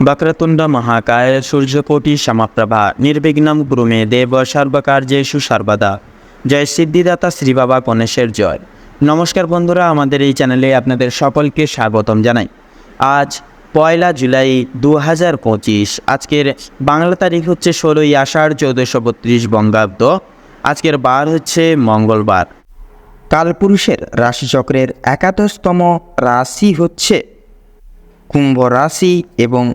వక్రతుండ মহাকায় সূর্যকোটি సమప్రభ నిర్విఘ్నం ব্রুমে দেব সর্বকার্যে সুসর্বদা। জয় সিদ্ধিদাতা শ্রী বাবা গণেশের জয়। নমস্কার বন্ধুরা, আমাদের এই চ্যানেলে আপনাদের সকলকে স্বাগতম জানাই। আজ পয়লা জুলাই দু হাজার পঁচিশ, আজকের বাংলা তারিখ হচ্ছে ষোলোই আষাঢ় চৌদ্দশো বত্রিশ বঙ্গাব্দ। আজকের বার হচ্ছে মঙ্গলবার। কালপুরুষের রাশিচক্রের একাদশতম রাশি হচ্ছে কুম্ভ রাশি এবং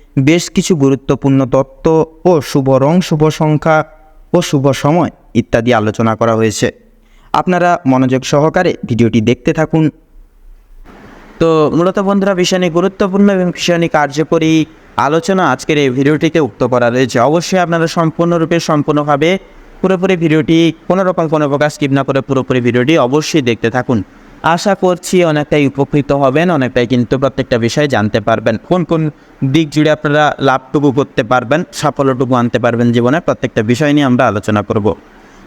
বেশ কিছু গুরুত্বপূর্ণ তত্ত্ব ও শুভ রং শুভ সংখ্যা ও শুভ সময় ইত্যাদি আলোচনা করা হয়েছে। আপনারা মনোযোগ সহকারে ভিডিওটি দেখতে থাকুন। তো মূলত বন্ধুরা ভীষণই গুরুত্বপূর্ণ এবং ভীষণই কার্যকরী আলোচনা আজকের এই ভিডিওটিতে উক্ত করা রয়েছে। অবশ্যই আপনারা সম্পূর্ণরূপে, সম্পূর্ণভাবে পুরোপুরি ভিডিওটি কোনো রকম কোনো প্রকার স্কিপ না করে পুরোপুরি ভিডিওটি অবশ্যই দেখতে থাকুন। আশা করছি অনেকটাই উপকৃত হবেন, অনেকটাই কিন্তু প্রত্যেকটা বিষয়ে জানতে পারবেন। কোন কোন দিক জুড়ে আপনারা লাভটুকু করতে পারবেন, সাফল্যটুকু আনতে পারবেন জীবনে, প্রত্যেকটা বিষয় নিয়ে আমরা আলোচনা করব।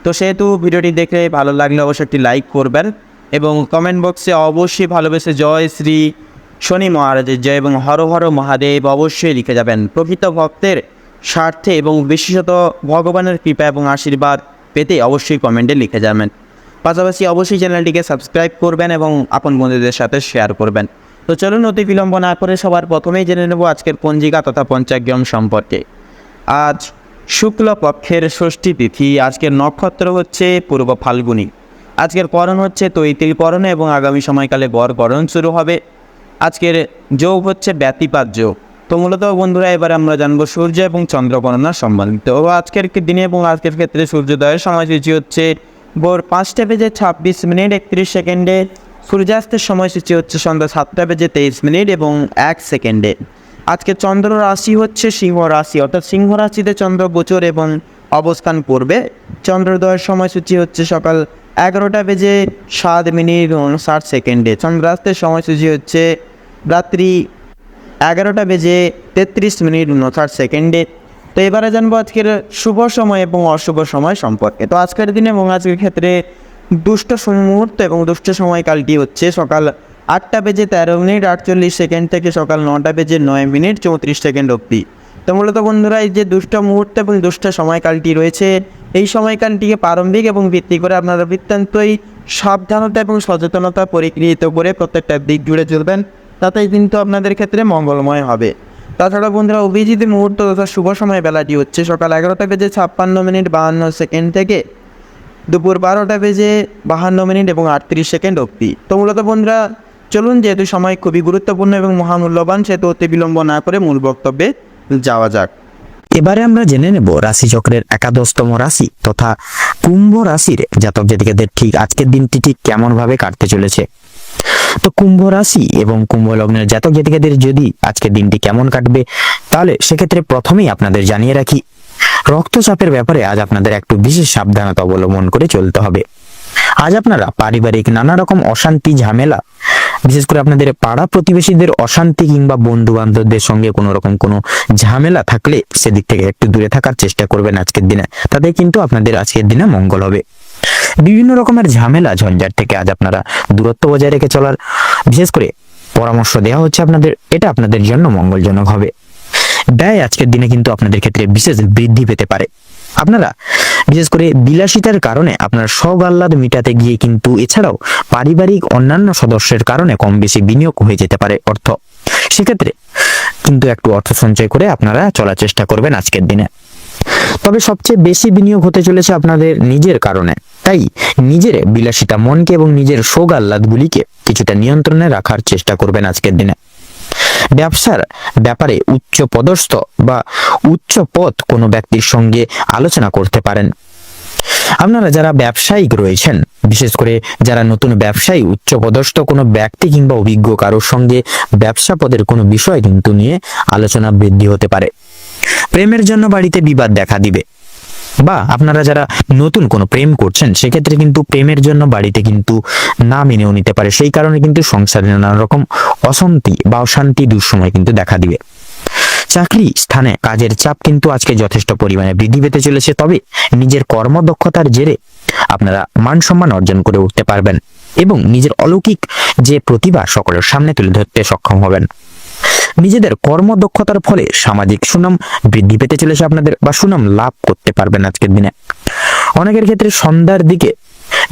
তো সেহেতু ভিডিওটি দেখে ভালো লাগলে অবশ্যই একটি লাইক করবেন এবং কমেন্ট বক্সে অবশ্যই ভালোবেসে জয় শ্রী শনি মহারাজের জয় এবং হর হর মহাদেব অবশ্যই লিখে যাবেন। প্রকৃত ভক্তের স্বার্থে এবং বিশেষত ভগবানের কৃপা এবং আশীর্বাদ পেতে অবশ্যই কমেন্টে লিখে যাবেন। পাশাপাশি অবশ্যই চ্যানেলটিকে সাবস্ক্রাইব করবেন এবং আপন বন্ধুদের সাথে শেয়ার করবেন। তো চলুন অতি বিলম্ব না করে সবার প্রথমেই জেনে নেব আজকের পঞ্জিকা তথা পঞ্চাগ্রাম সম্পর্কে। আজ শুক্ল পক্ষের ষষ্ঠী তিথি, আজকের নক্ষত্র হচ্ছে পূর্ব ফাল্গুনী। আজকের করণ হচ্ছে তৈতিল করণ এবং আগামী সময়কালে গড় করণ শুরু হবে। আজকের যোগ হচ্ছে ব্যতিপাত যোগ। তো মূলত বন্ধুরা, এবার আমরা জানব সূর্য এবং চন্দ্র গণনা সম্বন্ধিত। আজকের দিনে এবং আজকের ক্ষেত্রে সূর্যোদয়ের সময়সূচি হচ্ছে ভোর পাঁচটা বেজে ছাব্বিশ মিনিট একত্রিশ সেকেন্ডে। সূর্যাস্তের সময়সূচি হচ্ছে সন্ধ্যা সাতটা বেজে তেইশ মিনিট এবং এক সেকেন্ডে। আজকে চন্দ্র রাশি হচ্ছে সিংহ রাশি, অর্থাৎ সিংহ রাশিতে চন্দ্র গোচর এবং অবস্থান করবে। চন্দ্রোদয়ের সময়সূচি হচ্ছে সকাল এগারোটা বেজে সাত মিনিট ষাট সেকেন্ডে। চন্দ্রাস্তের সময়সূচি হচ্ছে রাত্রি এগারোটা বেজে তেত্রিশ মিনিট উনষাট সেকেন্ডে। তো এবারে জানব আজকের শুভ সময় এবং অশুভ সময় সম্পর্কে। তো আজকের দিনে এবং আজকের ক্ষেত্রে দুষ্ট মুহূর্ত এবং দুষ্ট সময়কালটি হচ্ছে সকাল আটটা বেজে তেরো মিনিট আটচল্লিশ সেকেন্ড থেকে সকাল নটা বেজে নয় মিনিট চৌত্রিশ সেকেন্ড অবধি। তো মূলত বন্ধুরা, এই যে দুষ্ট মুহূর্ত এবং দুষ্ট সময়কালটি রয়েছে, এই সময়কালটিকে প্রারম্ভিক এবং ভিত্তি করে আপনারা বৃত্তান্তই সাবধানতা এবং সচেতনতা পরিগৃহীত করে প্রত্যেকটা দিক জুড়ে চলবেন। তাতেই কিন্তু আপনাদের ক্ষেত্রে মঙ্গলময় হবে। তাছাড়া বন্ধুরা, অভিজিৎ মুহূর্ত তথা শুভ সময় বেলাটি হচ্ছে সকাল এগারোটা বেজে ছাপ্পান্ন মিনিট বাহান্ন সেকেন্ড থেকে দুপুর বারোটা বেজে বাহান্ন মিনিট এবং আটত্রিশ সেকেন্ড অবধি। তো মূলত বন্ধুরা, চলুন যেহেতু সময় খুবই গুরুত্বপূর্ণ এবং মহামূল্যবান, সেহেতু অতি বিলম্ব না করে মূল বক্তব্যে যাওয়া যাক। এবারে আমরা জেনে নেব রাশিচক্রের একাদশতম রাশি তথা কুম্ভ রাশির জাতক জাতিকাদের ঠিক আজকের দিনটি ঠিক কেমন ভাবে কাটতে চলেছে। তো কুম্ভ রাশি এবং কুম্ভ লগ্নের জাতক জাতিকাদের যদি আজকের দিনটি কেমন কাটবে, তাহলে সেক্ষেত্রে প্রথমেই আপনাদের জানিয়ে রাখি, রক্তচাপের ব্যাপারে আজ আপনাদের একটু বিশেষ সাবধানতা অবলম্বন করে চলতে হবে। আজ আপনারা পারিবারিক নানা রকম অশান্তি, ঝামেলা, বিশেষ করে আপনাদের পাড়া প্রতিবেশীদের অশান্তি কিংবা বন্ধু বান্ধবদের সঙ্গে কোনো রকম কোনো ঝামেলা থাকলে সেদিক থেকে একটু দূরে থাকার চেষ্টা করবেন আজকের দিনে। তাতে কিন্তু আপনাদের আজকের দিনে মঙ্গল হবে। বিভিন্ন রকমের ঝামেলা ঝঞ্ঝাট থেকে আজ আপনারা দূরত্ব বজায় রেখে চলার, বিশেষ করে পরামর্শ দেওয়া হচ্ছে আপনাদের, এটা আপনাদের জন্য মঙ্গলজনক হবে। ব্যয় আজকের দিনে কিন্তু আপনাদের ক্ষেত্রে বিশেষ বৃদ্ধি পেতে পারে। আপনারা, বিশেষ করে বিলাসিতার কারণে আপনার সব আহ্লাদ মিটাতে গিয়ে কিন্তু এছাড়াও পারিবারিক অন্যান্য সদস্যের কারণে কম বেশি বিনিয়োগ হয়ে যেতে পারে অর্থ। সেক্ষেত্রে কিন্তু একটু অর্থ সঞ্চয় করে আপনারা চলার চেষ্টা করবেন আজকের দিনে। তবে সবচেয়ে বেশি বিনিয়োগ হতে চলেছে আপনাদের নিজের কারণে। তাই নিজের বিলাসিতা মনকে এবং নিজের শোক আহ্লাদগুলিকে কিছুটা নিয়ন্ত্রণে রাখার চেষ্টা করবেন আজকের দিনে। ব্যবসার ব্যাপারে উচ্চ পদস্থ বা উচ্চ পদ কোনো ব্যক্তির সঙ্গে আলোচনা করতে পারেন। আপনারা যারা ব্যবসায়িক রয়েছেন, বিশেষ করে যারা নতুন ব্যবসায়ী, উচ্চ পদস্থ কোনো ব্যক্তি কিংবা অভিজ্ঞ কারোর সঙ্গে ব্যবসা পদের কোনো বিষয় কিন্তু নিয়ে আলোচনা বৃদ্ধি হতে পারে। প্রেমের জন্য বাড়িতে বিবাদ দেখা দিবে। বা আপনারা যারা নতুন কোনো প্রেম করছেন, সেক্ষেত্রে কিন্তু প্রেমের জন্য বাড়িতে কিন্তু না মেনেও নিতে পারে। সেই কারণে কিন্তু সংসারে নানা রকম অশান্তি বা অশান্তি দুঃসময় কিন্তু দেখা দিবে। চাকরি স্থানে কাজের চাপ কিন্তু আজকে যথেষ্ট পরিমাণে বৃদ্ধি পেতে চলেছে, তবে নিজের কর্মদক্ষতার জেরে আপনারা মান সম্মান অর্জন করে উঠতে পারবেন এবং নিজের অলৌকিক যে প্রতিভা সকলের সামনে তুলে ধরতে সক্ষম হবেন। নিজেদের কর্মদক্ষতার ফলে সামাজিক সুনাম বৃদ্ধি পেতে চলেছে আপনাদের বা সুনাম লাভ করতে পারবেন আজকের দিনে। অনেকের ক্ষেত্রে সন্ধ্যার দিকে,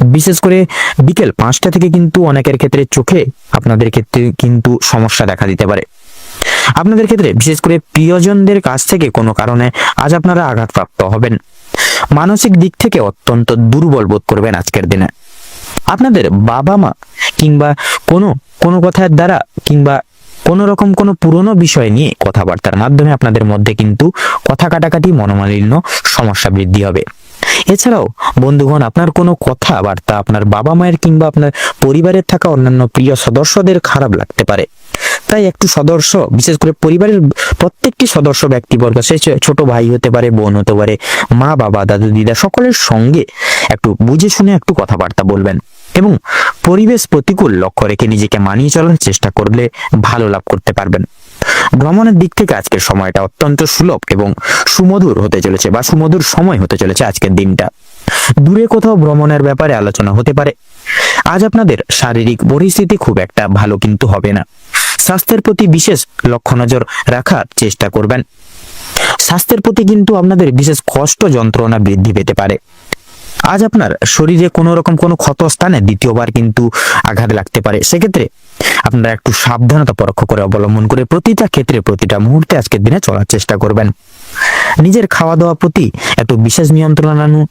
বিশেষ করে বিকেল পাঁচটা থেকে কিন্তু অনেকের ক্ষেত্রে চোখে আপনাদের ক্ষেত্রে কিন্তু সমস্যা দেখা দিতে পারে। আপনাদের ক্ষেত্রে বিশেষ করে প্রিয়জনদের কাছ থেকে কোনো কারণে আজ আপনারা আঘাতপ্রাপ্ত হবেন। মানসিক দিক থেকে অত্যন্ত দুর্বল বোধ করবেন আজকের দিনে। আপনাদের বাবা মা কিংবা কোনো কোনো কথার দ্বারা কিংবা কোনো রকম কোনো পুরনো বিষয় নিয়ে কথাবার্তার মাধ্যমে আপনাদের মধ্যে কিন্তু কথা কাটাকাটি মনোমালিন্য সমস্যা বৃদ্ধি হবে। এছাড়াও, বন্ধুগণ, আপনার কোনো কথাবার্তা আপনার বাবা মায়ের কিংবা আপনার পরিবারের থাকা অন্যান্য প্রিয় সদস্যদের খারাপ লাগতে পারে। তাই একটু সদস্য বিশেষ করে পরিবারের প্রত্যেকটি সদস্য ব্যক্তিবর্গ, সে ছোট ভাই হতে পারে, বোন হতে পারে, মা, বাবা, দাদু, দিদা, সকলের সঙ্গে একটু বুঝে শুনে একটু কথাবার্তা বলবেন। এবং পরিবেশ প্রতিকূল লক্ষ্য রেখে নিজেকে মানিয়ে চলার চেষ্টা করলে ভালো লাভ করতে পারবেন। ভ্রমণের দিক থেকে আজকের সময়টা অত্যন্ত সুলভ এবং সুমধুর হতে চলেছে বা সুমধুর সময় হতে চলেছে আজকের দিনটা। দূরে কোথাও ভ্রমণের ব্যাপারে আলোচনা হতে পারে। আজ আপনাদের শারীরিক পরিস্থিতি খুব একটা ভালো কিন্তু হবে না। স্বাস্থ্যের প্রতি বিশেষ লক্ষ্য নজর রাখার চেষ্টা করবেন। স্বাস্থ্যের প্রতি কিন্তু আপনাদের বিশেষ কষ্ট যন্ত্রণা বৃদ্ধি পেতে পারে। আজ আপনার শরীরে কোনো রকম কোনো ক্ষত স্থানে দ্বিতীয়বার কিন্তু আঘাত লাগতে পারে। সেক্ষেত্রে আপনারা একটু সাবধানতা পরোক্ষ করে অবলম্বন করে প্রতিটা ক্ষেত্রে, প্রতিটা মুহূর্তে আজকের দিনে চলার চেষ্টা করবেন। নিজের খাওয়া দাওয়া প্রতি একটু বিশেষ নিয়ন্ত্রণ আনুন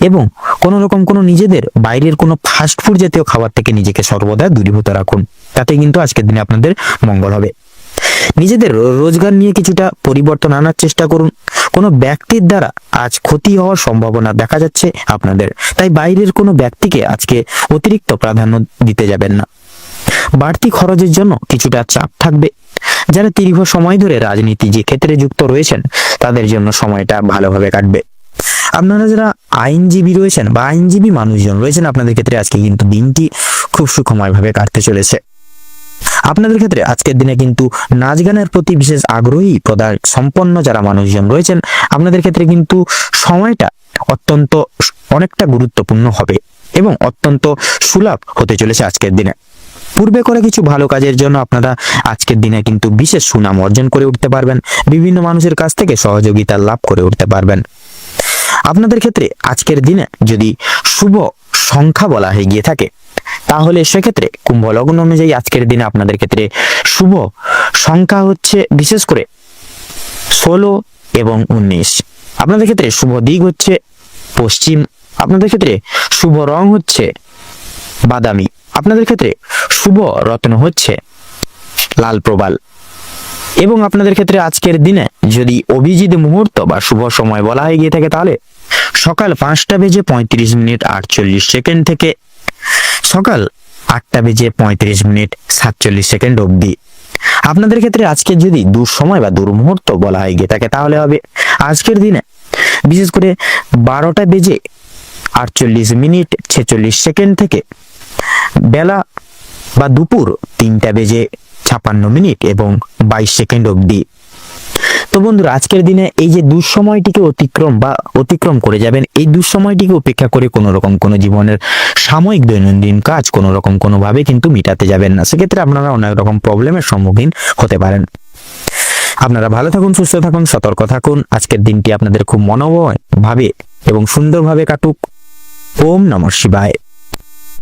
এবং কোনো রকম কোনো নিজেদের বাইরের কোনো ফাস্ট ফুড জাতীয় খাবার থেকে নিজেকে সর্বদা দূরীভূত রাখুন। তাতে কিন্তু আজকের দিনে আপনাদের মঙ্গল হবে। নিজেদের রোজগার নিয়ে কিছুটা পরিবর্তন আনার চেষ্টা করুন। কোনো ব্যক্তির দ্বারা আজ ক্ষতি হওয়ার সম্ভাবনা দেখা যাচ্ছে আপনাদের। তাই বাইরের কোনো ব্যক্তিকে আজকে অতিরিক্ত প্রাধান্য দিতে যাবেন না। বাড়তি খরচের জন্য কিছুটা চাপ থাকবে। যারা দীর্ঘ সময় ধরে রাজনীতি যে ক্ষেত্রে যুক্ত রয়েছেন, তাদের জন্য সময়টা ভালোভাবে কাটবে। আপনারা যারা আইনজীবী রয়েছেন বা আইনজীবী মানুষজন রয়েছেন, আপনাদের ক্ষেত্রে আজকে কিন্তু দিনটি খুব সুখময়ভাবে কাটতে চলেছে। আপনাদের ক্ষেত্রে আজকের দিনে কিন্তু নাচ গানের প্রতি বিশেষ আগ্রহী প্রদান সম্পন্ন যারা মানুষজন রয়েছেন, আপনাদের ক্ষেত্রে কিন্তু সময়টা অত্যন্ত অনেকটা গুরুত্বপূর্ণ হবে এবং অত্যন্ত সুলভ হতে চলেছে আজকের দিনে। পূর্বে করে কিছু ভালো কাজের জন্য আপনারা আজকের দিনে কিন্তু বিশেষ সুনাম অর্জন করে উঠতে পারবেন, বিভিন্ন মানুষের কাছ থেকে সহযোগিতা লাভ করে উঠতে পারবেন। আপনাদের ক্ষেত্রে আজকের দিনে যদি শুভ সংখ্যা বলা হয়ে গিয়ে থাকে তাহলে সেক্ষেত্রে কুম্ভ লগ্ন অনুযায়ী আজকের দিনে আপনাদের ক্ষেত্রে শুভ সংখ্যা হচ্ছে বিশেষ করে ষোলো এবং উনিশ। আপনাদের ক্ষেত্রে শুভ দিক হচ্ছে পশ্চিম, আপনাদের ক্ষেত্রে শুভ রং হচ্ছে বাদামি, আপনাদের ক্ষেত্রে শুভ রত্ন হচ্ছে লাল প্রবাল। এবং আপনাদের ক্ষেত্রে আজকের দিনে যদি অভিজিৎ মুহূর্ত বা শুভ সময় বলা হয়ে গিয়ে থাকে তাহলে সকাল পাঁচটা বেজে পঁয়ত্রিশ মিনিট আটচল্লিশ সেকেন্ড থেকে সকাল আটটা বেজে পঁয়ত্রিশ মিনিট সাতচল্লিশ সেকেন্ড অবধি। আপনাদের ক্ষেত্রে আজকে যদি দুঃসময় বা দুর্মুহূর্ত বলা হয় গিয়ে থাকে তাহলে হবে আজকের দিনে। বিশেষ করে বারোটা বেজে আটচল্লিশ মিনিট ছেচল্লিশ সেকেন্ড থেকে বেলা বা দুপুর তিনটা বেজে ছাপান্ন মিনিট এবং বাইশ সেকেন্ড অবধি। তো বন্ধুরা, আজকের দিনে এই যে দুঃসময়টিকে অতিক্রম বা অতিক্রম করে যাবেন, এই দুঃসময়টিকে উপেক্ষা করে কোনো রকম কোনো জীবনের সাময়িক দৈনন্দিন কাজ কোনো রকম কোনোভাবে কিন্তু মিটাতে যাবেন না। সেক্ষেত্রে আপনারা অনেক রকম প্রবলেমের সম্মুখীন হতে পারেন। আপনারা ভালো থাকুন, সুস্থ থাকুন, সতর্ক থাকুন। আজকের দিনটি আপনাদের খুব মনোময় ভাবে এবং সুন্দরভাবে কাটুক। ওম নমঃ শিবায়।